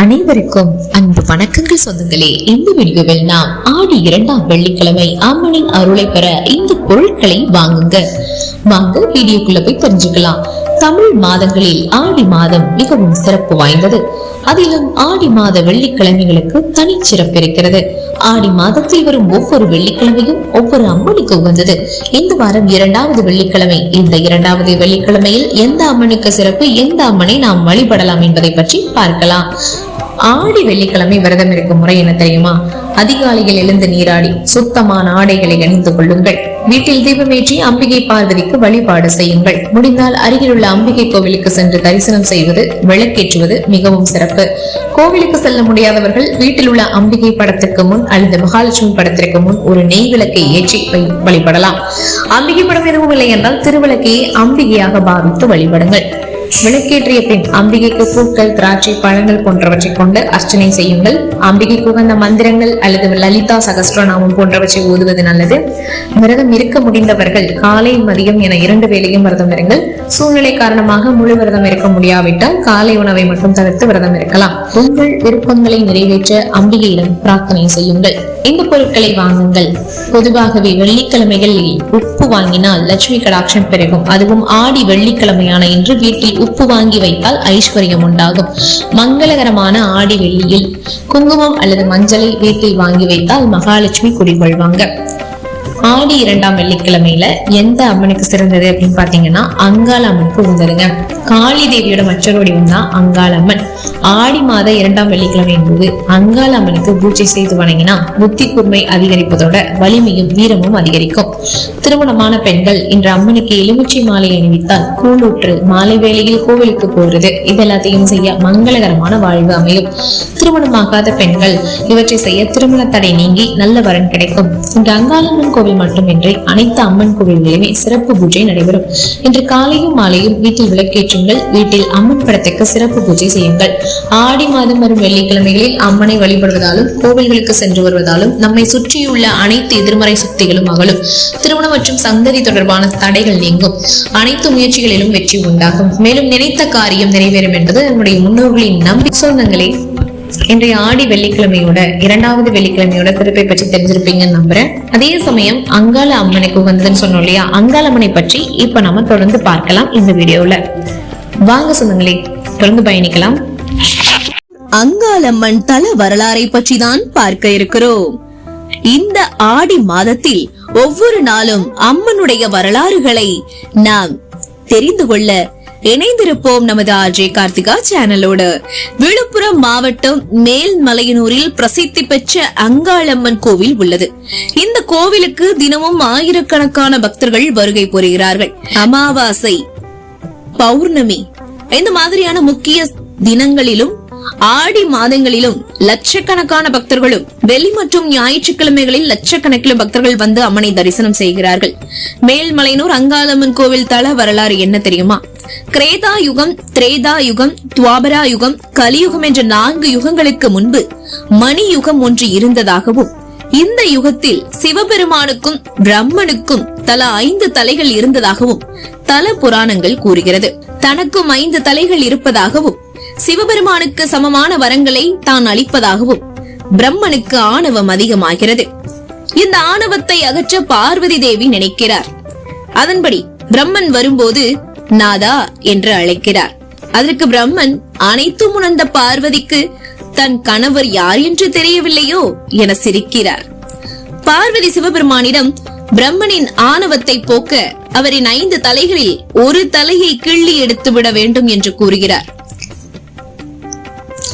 அனைவருக்கும் அன்பு வணக்கங்கள் சொந்தங்களே. இந்த வீடியோவில் நாம் ஆடி இரண்டாம் வெள்ளிக்கிழமை அம்மனின் அருளை பெற இந்த பொருட்களை வாங்குங்க. வாங்க வீடியோக்குள்ள போய் தெரிஞ்சுக்கலாம். தமிழ் மாதங்களில் ஆடி மாதம் மிகவும் சிறப்பு வாய்ந்தது. அதிலும் ஆடி மாத வெள்ளிக்கிழமைகளுக்கு தனிச்சிறப்பு இருக்கிறது. ஆடி மாதத்தில் வரும் ஒவ்வொரு வெள்ளிக்கிழமையும் ஒவ்வொரு அம்மனுக்கு உகந்தது. இந்த வாரம் இரண்டாவது வெள்ளிக்கிழமை. இந்த இரண்டாவது வெள்ளிக்கிழமையில் எந்த அம்மனுக்கு சிறப்பு எந்த அம்மனை நாம் வழிபடலாம் என்பதை பற்றி பார்க்கலாம். ஆடி வெள்ளிக்கிழமை விரதம் இருக்கும் முறை என தெரியுமா? அதிகாலையில் எழுந்து நீராடி சுத்தமான ஆடைகளை அணிந்து கொள்ளுங்கள். வீட்டில் தீபமேற்றி அம்பிகை பார்வதிக்கு வழிபாடு செய்யுங்கள். முடிந்தால் அருகிலுள்ள அம்பிகை கோவிலுக்கு சென்று தரிசனம் செய்வது விளக்கேற்றுவது மிகவும் சிறப்பு. கோவிலுக்கு செல்ல முடியாதவர்கள் வீட்டில் உள்ள அம்பிகை படத்திற்கு முன் அல்லது மகாலட்சுமி படத்திற்கு முன் ஒரு நெய் விளக்கை ஏற்றி வழிபடலாம். அம்பிகை படம் எதுவும் இல்லை என்றால் திருவிளக்கையை அம்பிகையாக பாவித்து வழிபடுங்கள். விளக்கேற்றிய பின் அம்பிகைக்கு பூக்கள் திராட்சை பழங்கள் போன்றவற்றை கொண்டு அர்ச்சனை செய்யுங்கள். அம்பிகைக்கு உகந்த மந்திரங்கள் அல்லது லலிதா சகஸ்ரநாமம் போன்றவற்றை ஓதுவது நல்லது. விரதம் இருக்க முடிந்தவர்கள் காலை மதியம் என இரண்டு வேளையும் விரதம் இருங்கள். சூழ்நிலை காரணமாக முழு விரதம் இருக்க முடியாவிட்டால் காலை உணவை மட்டும் தவிர்த்து விரதம் இருக்கலாம். உங்கள் விருப்பங்களை நிறைவேற்ற அம்பிகையிடம் பிரார்த்தனை செய்யுங்கள். இந்த பொருட்களை வாங்குங்கள்? பொதுவாகவே வெள்ளிக்கிழமைகளில் உப்பு வாங்கினால் லட்சுமி கடாட்சம் பெருகும். அதுவும் ஆடி வெள்ளிக்கிழமையான இன்று வீட்டில் உப்பு வாங்கி வைத்தால் ஐஸ்வர்யம் உண்டாகும். மங்களகரமான ஆடி வெள்ளியில் குங்குமம் அல்லது மஞ்சளை வீட்டில் வாங்கி வைத்தால் மகாலட்சுமி குடிகொள்வாங்க. ஆடி இரண்டாம் வெள்ளிக்கிழமையில எந்த அம்மனுக்கு சிறந்தது அப்படின்னு பாத்தீங்கன்னா அங்காள அம்மனுக்கு உகந்ததுங்க. காளி தேவியோட மற்றொரு வடிவம் தான் அங்காள அம்மன். ஆடி மாத இரண்டாம் வெள்ளிக்கிழமையின் போது அங்காள அம்மனுக்கு பூஜை செய்து வணங்கினா புத்தி கூர்மை அதிகரிப்பதோட வலிமையும் வீரமும் அதிகரிக்கும். திருமணமான பெண்கள் இன்று அம்மனுக்கு எலுமிச்சை மாலை அணிவித்தால் கூழூற்று மாலை வேளையில் கோவிலுக்கு போறது இது எல்லாத்தையும் செய்ய மங்களகரமான வாழ்வு அமையும். திருமணமாகாத பெண்கள் இவற்றை செய்ய திருமண தடை நீங்கி நல்ல வரன் கிடைக்கும். இன்று அங்காளம்மன் கோவில் கோவில் மட்டுமின்றி அனைத்து அம்மன் கோவில்களிலுமே சிறப்பு பூஜை நடைபெறும். இன்று காலையும் மாலையும் வீட்டில் விளக்கேற்றுங்கள். வீட்டில் அம்மன் படத்திற்கு சிறப்பு பூஜை செய்யுங்கள். ஆடி மாதம் வரும் வெள்ளிக்கிழமைகளில் அம்மனை வழிபடுவதாலும் கோவில்களுக்கு சென்று வருவதாலும் நம்மை சுற்றியுள்ள அனைத்து எதிர்மறை சுத்திகளும் அகலும். திருமணம் மற்றும் சந்ததி தொடர்பான தடைகள் நீங்கும். அனைத்து முயற்சிகளிலும் வெற்றி உண்டாகும். மேலும் நினைத்த காரியம் நிறைவேறும் என்பது நம்முடைய முன்னோர்களின் நம்பி சொந்தங்களே. இன்றைய ஆடி வெள்ளிக்கிழமையோட இரண்டாவது வெள்ளிக்கிழமையோட சிறப்பை பற்றி தெரிஞ்சிருப்பீங்கன்னு நம்புறேன். அதே சமயம் அங்காள அம்மனுக்கு வந்ததுன்னு சொன்னோம் இல்லையா? அங்காள அம்மனை பற்றி இப்ப நம்ம தொடர்ந்து பார்க்கலாம் இந்த வீடியோல. வாங்க சொந்தங்களே தொடர்ந்து பயணிக்கலாம். அங்காளம்மன் தல வரலாறை பற்றி தான் பார்க்க இருக்கிறோம். இந்த ஆடி மாதத்தில் ஒவ்வொரு நாளும் அம்மனுடைய வரலாறுகளை நாம் தெரிந்து கொள்ள இணைந்திருப்போம் நமது ஆர்ஜே கார்த்திகா சேனலோடு விழுப்புரம் மாவட்டம் மேல்மலையனூரில் பிரசித்தி பெற்ற அங்காளம்மன் கோவில் உள்ளது. இந்த கோவிலுக்கு தினமும் ஆயிரக்கணக்கான பக்தர்கள் வருகை புரிகிறார்கள். அமாவாசை பௌர்ணமி இந்த மாதிரியான முக்கிய தினங்களிலும் ஆடி மாதங்களிலும் லட்சக்கணக்கான பக்தர்களும் வெள்ளி மற்றும் ஞாயிற்றுக்கிழமைகளில் லட்சக்கணக்கிலும் பக்தர்கள் வந்து அம்மனை தரிசனம் செய்கிறார்கள். மேல்மலையனூர் அங்காளம்மன் கோவில் தல வரலாறு என்ன தெரியுமா? கிரேதா யுகம் திரேதா யுகம் துவாபரா யுகம் கலியுகம் என்ற நான்கு யுகங்களுக்கு முன்பு மணி யுகம் ஒன்று இருந்ததாகவும் இந்த யுகத்தில் சிவபெருமானுக்கும் பிரம்மனுக்கும் தலா ஐந்து தலைகள் இருந்ததாகவும் தல புராணங்கள் கூறுகிறது. தனக்கும் ஐந்து தலைகள் இருப்பதாகவும் சிவபெருமானுக்கு சமமான வரங்களை தான் அளிப்பதாகவும் பிரம்மனுக்கு ஆணவம் அதிகமாகிறது. இந்த ஆணவத்தை அகற்ற பார்வதி தேவி நினைக்கிறார். அதன்படி பிரம்மன் வரும்போது நாதா என்று அழைக்கிறார். அதற்கு பிரம்மன் அனைத்தும் உணர்ந்த பார்வதிக்கு தன் கணவர் யார் என்று தெரியவில்லையோ என சிரிக்கிறார். பார்வதி சிவபெருமானிடம் பிரம்மனின் ஆணவத்தை போக்க அவரின் ஐந்து தலைகளில் ஒரு தலையை கிள்ளி எடுத்து விட வேண்டும் என்று கூறுகிறார்.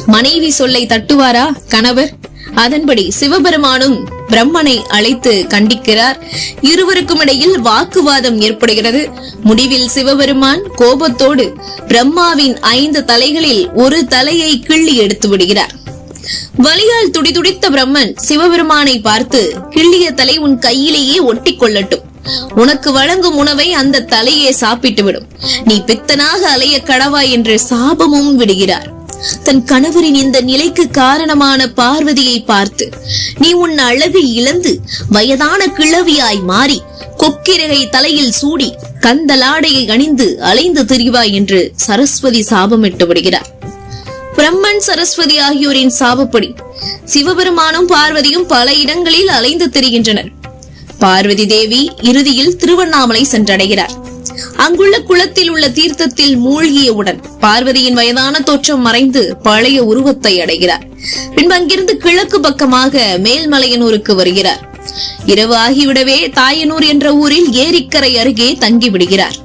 மனைவி சொல்லை தட்டுவாரா கணவர்? அதன்படி சிவபெருமானும் பிரம்மனை அழைத்து கண்டிக்கிறார். இருவருக்கும் இடையில் வாக்குவாதம் ஏற்படுகிறது. முடிவில் சிவபெருமான் கோபத்தோடு பிரம்மாவின் ஐந்து தலைகளில் ஒரு தலையை கிள்ளி எடுத்து விடுகிறார். வலியால் துடிதுடித்த பிரம்மன் சிவபெருமானை பார்த்து கிள்ளிய தலை உன் கையிலேயே ஒட்டிக் கொள்ளட்டும். உனக்கு வழங்கும் உணவை அந்த தலையே சாப்பிட்டு விடும். நீ பித்தனாக அலைய கடவாய் என்று சாபமும் விடுகிறார். தன் கணவரின் இந்த நிலைக்கு காரணமான பார்வதியை பார்த்து நீ உன் அழகை இழந்து வயதான கிழவியாய் மாறி கொக்கிரகை தலையில் சூடி கந்தலாடையை அணிந்து அலைந்து திரிவாய் என்று சரஸ்வதி சாபமிட்டு விடுகிறார். பிரம்மன் சரஸ்வதி ஆகியோரின் சாபப்படி சிவபெருமானும் பார்வதியும் பல இடங்களில் அலைந்து திரிகின்றனர். பார்வதி தேவி இறுதியில் திருவண்ணாமலை சென்றடைகிறார். அங்குள்ள குளத்தில் உள்ள தீர்த்தத்தில் மூழ்கியவுடன் பார்வதியின் வயதான தோற்றம் மறைந்து பழைய உருவத்தை அடைகிறார். பின்பு அங்கிருந்து கிழக்கு பக்கமாக மேல்மலையனூருக்கு வருகிறார். இரவு ஆகிவிடவே தாயனூர் என்ற ஊரில் ஏரிக்கரை அருகே தங்கி விடுகிறார்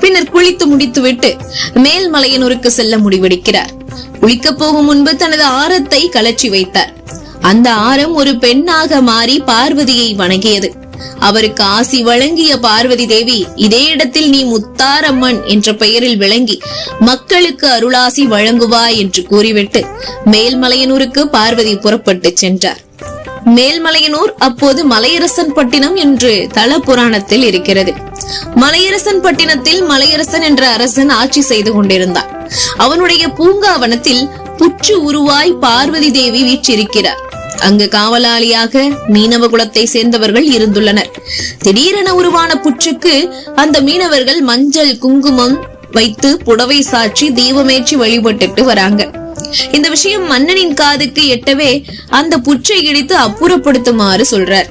பின்னர் குளித்து முடித்துவிட்டு மேல்மலையனூருக்கு செல்ல முடிவெடுக்கிறார். குளிக்கப் போகும் முன்பு தனது ஆரத்தை கலற்றி வைத்தார். அந்த ஆரம் ஒரு பெண்ணாக மாறி பார்வதியை வணங்கியது. அவருக்கு ஆசி வழங்கிய பார்வதி தேவி இதே இடத்தில் நீ முத்தாரம்மன் என்ற பெயரில் விளங்கி மக்களுக்கு அருளாசி வழங்குவாய் என்று கூறிவிட்டு மேல்மலையனூருக்கு பார்வதி புறப்பட்டு சென்றார். மேல்மலையனூர் அப்போது மலையரசன் பட்டினம் என்று தல புராணத்தில் இருக்கிறது. மலையரசன் பட்டினத்தில் மலையரசன் என்ற அரசன் ஆட்சி செய்து கொண்டிருந்தார் அவனுடைய பூங்காவனத்தில் புற்று உருவாய் பார்வதி தேவி வீற்றிருக்கிறார். அங்கு காவலாளியாக மீனவ குலத்தை சேர்ந்தவர்கள் இருந்துள்ளனர். திடீரென உருவான புற்றுக்கு அந்த மீனவர்கள் மஞ்சள் குங்குமம் வைத்து புடவை சாற்றி தீபமேற்றி வழிபட்டுட்டு வராங்க. இந்த விஷயம் மன்னனின் காதுக்கு எட்டவே அந்த புற்றை இடித்து அப்புறப்படுத்துமாறு சொல்றார்.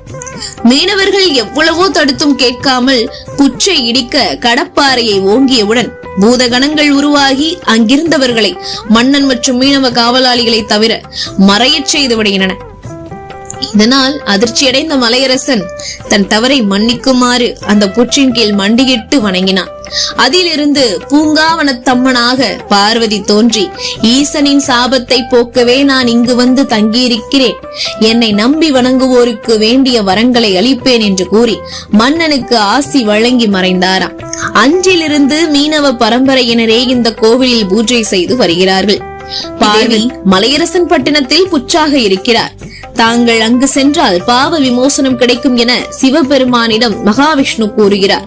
மீனவர்கள் எவ்வளவோ தடுத்தும் கேட்காமல் புற்றை இடிக்க கடப்பாறையை ஓங்கியவுடன் பூதகணங்கள் உருவாகி அங்கிருந்தவர்களை மன்னன் மற்றும் மீனவ காவலாளிகளை தவிர மறையச் செய்து விடுகின்றன இதனால் அதிர்ச்சியடைந்த மலையரசன் தன் தவறை மன்னிக்குமாறு அந்த புற்றின் கீழ் மண்டியிட்டு வணங்கினான். அதிலிருந்து பூங்காவனத்தம்மனாக பார்வதி தோன்றி ஈசனின் சாபத்தை போக்கவே நான் இங்கு வந்து தங்கியிருக்கிறேன். என்னை நம்பி வணங்குவோருக்கு வேண்டிய வரங்களை அளிப்பேன் என்று கூறி மன்னனுக்கு ஆசி வழங்கி மறைந்தாராம். அன்றிலிருந்து மீனவ பரம்பரையினரே இந்த கோவிலில் பூஜை செய்து வருகிறார்கள். பார்வை மலையரசன் பட்டினத்தில் புற்றாக இருக்கிறார். தாங்கள் அங்கு சென்றால் பாவ விமோசனம் கிடைக்கும் என சிவபெருமானிடம் மகாவிஷ்ணு கூறுகிறார்.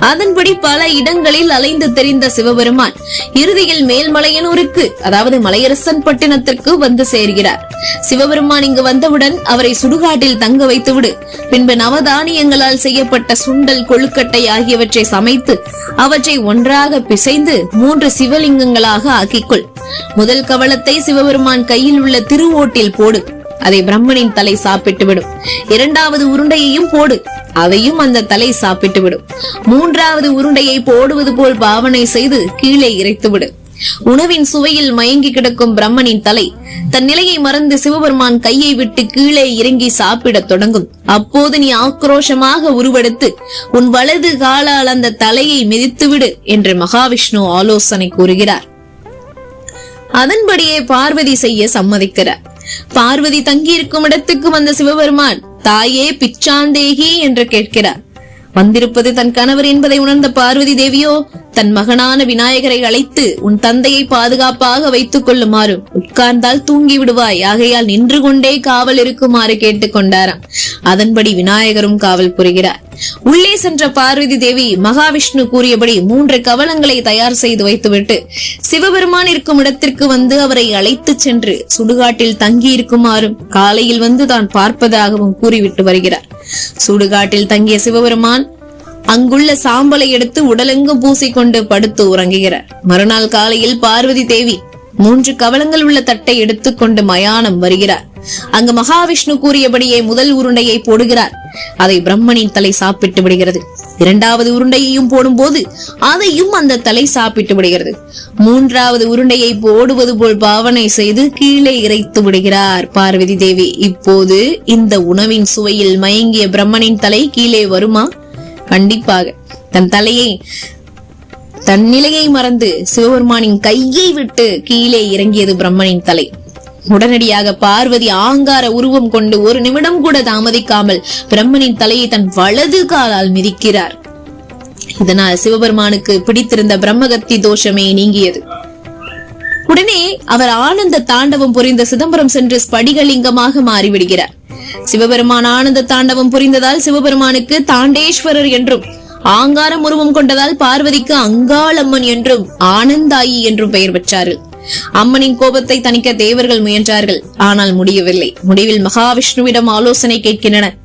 அதன்படி பல இடங்களில் அலைந்து தெரிந்த சிவபெருமான் இறுதியில் மேல்மலையனூருக்கு அதாவது மலையரசன் பட்டினத்திற்கு வந்து சேர்கிறார். சிவபெருமான் இங்கு வந்தவுடன் அவரை சுடுகாட்டில் தங்க வைத்துவிடு. பின்பு நவதானியங்களால் செய்யப்பட்ட சுண்டல் கொழுக்கட்டை ஆகியவற்றை சமைத்து அவற்றை ஒன்றாக பிசைந்து மூன்று சிவலிங்கங்களாக ஆக்கிக்கொள். முதல் கவளத்தை சிவபெருமான் கையில் உள்ள திருவோட்டில் போடு. அதை பிரம்மனின் தலை சாப்பிட்டு விடும். இரண்டாவது உருண்டையையும் போடு. அதையும் அந்த தலை சாப்பிட்டு விடும். மூன்றாவது உருண்டையை போடுவது போல் பாவனை செய்து கீழே இறைத்து விடு. உணவின் சுவையில் மயங்கி கிடக்கும் பிரம்மனின் தலை தன் நிலையை மறந்து சிவபெருமான் கையை விட்டு கீழே இறங்கி சாப்பிடத் தொடங்கும். அப்போது நீ ஆக்ரோஷமாக உருவெடுத்து உன் வலது காலால் அந்த தலையை மிதித்துவிடு என்று மகாவிஷ்ணு ஆலோசனை கூறுகிறார். அதன்படியே பார்வதி செய்ய சம்மதிக்கிறார். பார்வதி தங்கியிருக்கும் இடத்துக்கு வந்த சிவபெருமான் தாயே பிச்சாந்தேகி என்று கேட்கிறார். வந்திருப்பது தன் கணவர் என்பதை உணர்ந்த பார்வதி தேவியோ தன் மகனான விநாயகரை அழைத்து உன் தந்தையை பாதுகாப்பாக வைத்துக் கொள்ளுமாறு உட்கார்ந்தால் தூங்கி விடுவாய். ஆகையால் நின்று கொண்டே காவல் இருக்குமாறு கேட்டுக்கொண்டாராம் அதன்படி விநாயகரும் காவல் புரிகிறார். உள்ளே சென்ற பார்வதி தேவி மகாவிஷ்ணு கூறியபடி மூன்று கவலங்களை தயார் செய்து வைத்துவிட்டு சிவபெருமான் இருக்கும் இடத்திற்கு வந்து அவரை அழைத்துச் சென்று சுடுகாட்டில் தங்கி இருக்குமாறும் காலையில் வந்து தான் பார்ப்பதாகவும் கூறிவிட்டு வருகிறார். சுடுகாட்டில் தங்கிய சிவபெருமான் அங்குள்ள சாம்பலை எடுத்து உடலெங்கும் பூசிக்கொண்டு படுத்து உறங்குகிறார். மறுநாள் காலையில் பார்வதி தேவி மூன்று கவலங்கள் உள்ள தட்டை எடுத்துக்கொண்டு மயானம் வருகிறார். அங்கு மகாவிஷ்ணு கூறியபடியே முதல் உருண்டையை போடுகிறார். அதை பிரம்மனின் தலை சாப்பிட்டு விடுகிறது. இரண்டாவது உருண்டையையும் போடும்போது அதையும் அந்த தலை சாப்பிட்டு விடுகிறது. மூன்றாவது உருண்டையை போடுவது போல் பாவனை செய்து கீழே இறைத்து விடுகிறார் பார்வதி தேவி. இப்போது இந்த உணவின் சுவையில் மயங்கிய பிரம்மனின் தலை கீழே வருமா? கண்டிப்பாக. தன் தலையை தன் நிலையை மறந்து சிவபெருமானின் கையை விட்டு கீழே இறங்கியது பிரம்மனின் தலை. உடனடியாக பார்வதி ஆங்கார உருவம் கொண்டு ஒரு நிமிடம் கூட தாமதிக்காமல் பிரம்மனின் தலையை தன் வலது காலால் மிதிக்கிறார். இதனால் சிவபெருமானுக்கு பிடித்திருந்த பிரம்மகத்தி தோஷமே நீங்கியது. உடனே அவர் ஆனந்த தாண்டவம் புரிந்த சிதம்பரம் சென்று ஸ்படிகலிங்கமாக மாறிவிடுகிறார். சிவபெருமான் ஆனந்த தாண்டவம் புரிந்ததால் சிவபெருமானுக்கு தாண்டேஸ்வரர் என்றும் ஆங்காரம் உருவம் கொண்டதால் பார்வதிக்கு அங்காளம்மன் என்றும் ஆனந்தாயி என்றும் பெயர் பெற்றார்கள். அம்மனின் கோபத்தை தணிக்க தேவர்கள் முயன்றார்கள். ஆனால் முடியவில்லை. முடிவில் மகாவிஷ்ணுவிடம் ஆலோசனை கேட்கின்றனர்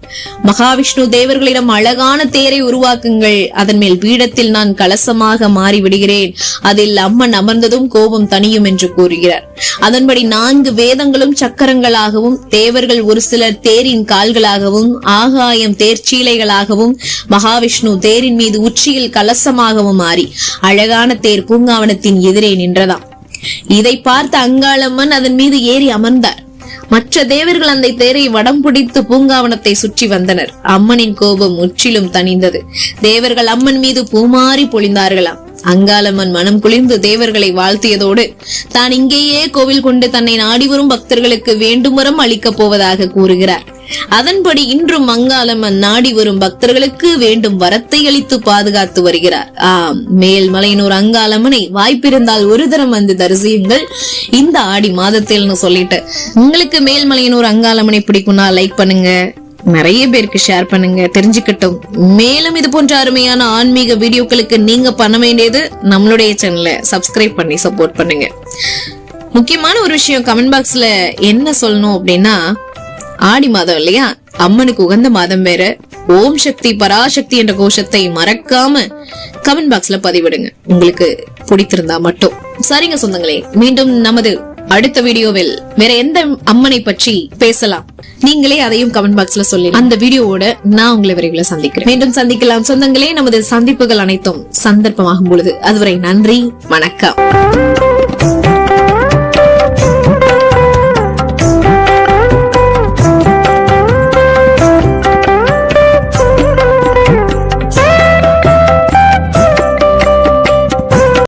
மகாவிஷ்ணு தேவர்களிடம் அழகான தேரை உருவாக்குங்கள். அதன் மேல் பீடத்தில் நான் கலசமாக மாறிவிடுகிறேன். அதில் அம்மன் அமர்ந்ததும் கோபம் தனியும் என்று கூறுகிறார். அதன்படி நான்கு வேதங்களும் சக்கரங்களாகவும் தேவர்கள் ஒரு சிலர் தேரின் கால்களாகவும் ஆகாயம் தேர்ச்சீலைகளாகவும் மகாவிஷ்ணு தேரின் மீது உச்சியில் கலசமாகவும் மாறி அழகான தேர் பூங்காவனத்தின் எதிரே நின்றதாம். இதை பார்த்த அங்காளம்மன் அதன் மீது ஏறி அமர்ந்தார். மற்ற தேவர்கள் அந்த தேரை வடம் பிடித்து பூங்காவனத்தை சுற்றி வந்தனர். அம்மனின் கோபம் முற்றிலும் தணிந்தது. தேவர்கள் அம்மன் மீது பூமாறி பொழிந்தார்களாம். அங்காளம்மன் மனம் குளிர்ந்து தேவர்களை வாழ்த்தியதோடு தான் இங்கேயே கோவில் கொண்டு தன்னை நாடி வரும் பக்தர்களுக்கு வேண்டுமரம் அளிக்கப் போவதாக கூறுகிறார். அதன்படி இன்றும் அங்காளம்மன் நாடி வரும் பக்தர்களுக்கு வேண்டும் வரத்தை அளித்து பாதுகாத்து வருகிறார். ஆம் மேல்மலையனூர் அங்காளம்மனை வாய்ப்பிருந்தால் ஒரு தரம் வந்து தரிசியுங்கள். இந்த ஆடி மாதத்தில் சொல்லிட்டு உங்களுக்கு மேல்மலையனூர் அங்காளம்மனை பிடிக்கும்னா லைக் பண்ணுங்க. நிறைய பேருக்கு ஷேர் பண்ணுங்க. தெரிஞ்சுக்கட்டும். மேலும் இது போன்ற அருமையான ஆன்மீக வீடியோக்களுக்கு நீங்க பண்ண வேண்டியது நம்மளுடைய சேனலை சப்ஸ்கிரைப் பண்ணி சப்போர்ட் பண்ணுங்க. முக்கியமான ஒரு விஷயம் கமெண்ட் பாக்ஸ்ல என்ன சொல்லணும் அப்படின்னா ஆடி மாதம் இல்லையா? அம்மனுக்கு உகந்த மாதம் வேற. ஓம் சக்தி பராசக்தி என்ற கோஷத்தை மறக்காம கமெண்ட் பாக்ஸ்ல பதிவிடுங்க. உங்களுக்கு பிடித்திருந்தா மட்டும். சரிங்க சொந்தங்களே மீண்டும் நமது அடுத்த வீடியோவில் வேற எந்த அம்மனை பற்றி பேசலாம். நீங்களே அதையும் கமெண்ட் பாக்ஸ்ல சொல்லி அந்த வீடியோவோட நான் உங்களை விரைவில் சந்திக்கிறேன். மீண்டும் சந்திக்கலாம் சொந்தங்களே நமது சந்திப்புகள் அனைத்தும் சந்தர்ப்பமாகும் பொழுது. அதுவரை நன்றி வணக்கம்.